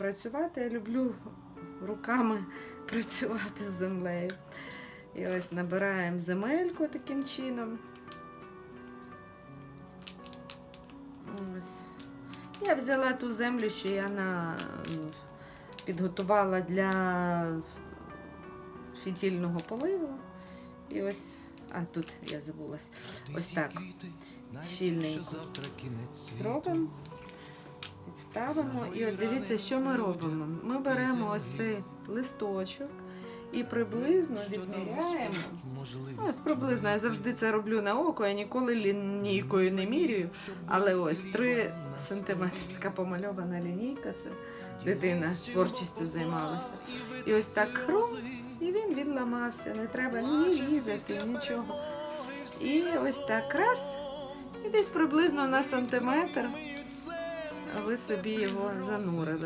працювати. Я люблю руками працювати з землею. І ось набираємо земельку таким чином. Ось. Я взяла ту землю, що я на... підготувала для фітільного поливу. І ось, а тут я забулась. Ось так. Щільненько зробимо, підставимо. І от дивіться, що ми робимо. Ми беремо ось цей листочок і приблизно відміряємо. Ну, приблизно я завжди це роблю на око, я ніколи лінійкою не міряю. Але ось 3 сантиметри така помальована лінійка. Це дитина творчістю займалася. І ось так хрум, і він відламався. Не треба ні різати, нічого. І ось так раз. І десь приблизно на сантиметр ви собі його занурили.